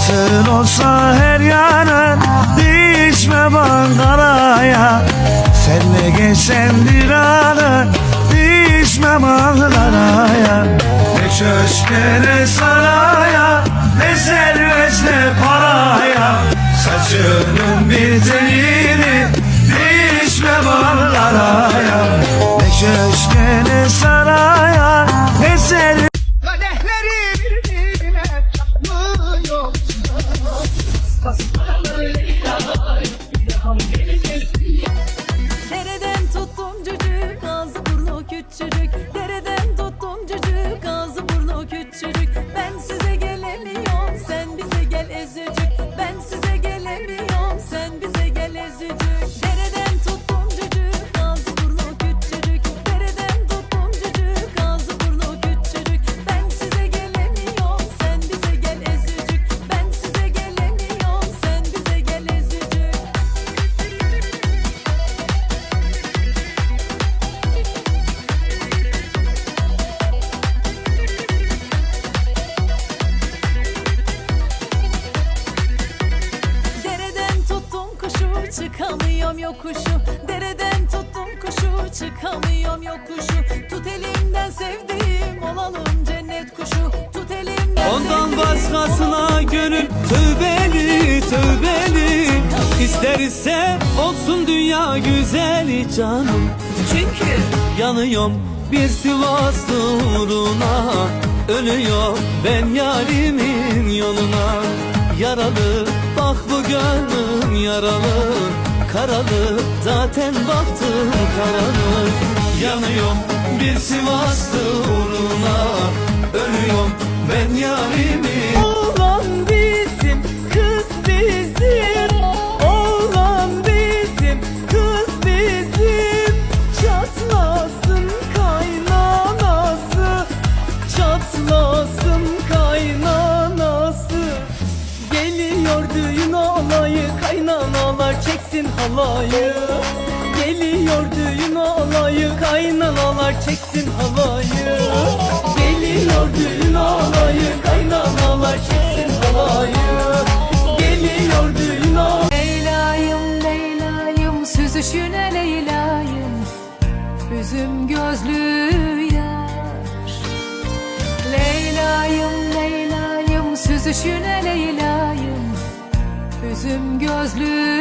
Altın olsa her yanın Değişme Ankara'ya. Senle geçen bir anın Değişmem Ankara'ya Ne köşke ne saraya Ne servet ne paraya. Saçının çıkamıyorum yokuşu. Dereden tuttum kuşu. Çıkamıyorum yokuşu. Tut elimden sevdiğim olalım cennet kuşu. Tut elimden Ondan başkasına gönül tövbeli tövbeli. İsterse olsun dünya güzeli canım. Çünkü yanıyorum bir Sivaslı uğruna Ölüyor ben yarimin yoluna. Yaralı bak bu gönlüm yaralı Karalı zaten baktım karalı Yanıyorum bir Sivaslı çeksin halayı. Geliyor düğün alayı Kaynanalar çeksin halayı. Geliyor düğün alayı Kaynanalar çeksin halayı. Geliyor düğün alayı Leylayım Leylayım süzüşüne Leylayım. Üzüm gözlü yar. Leylayım Leylayım süzüşüne Leylayım Üzüm gözlü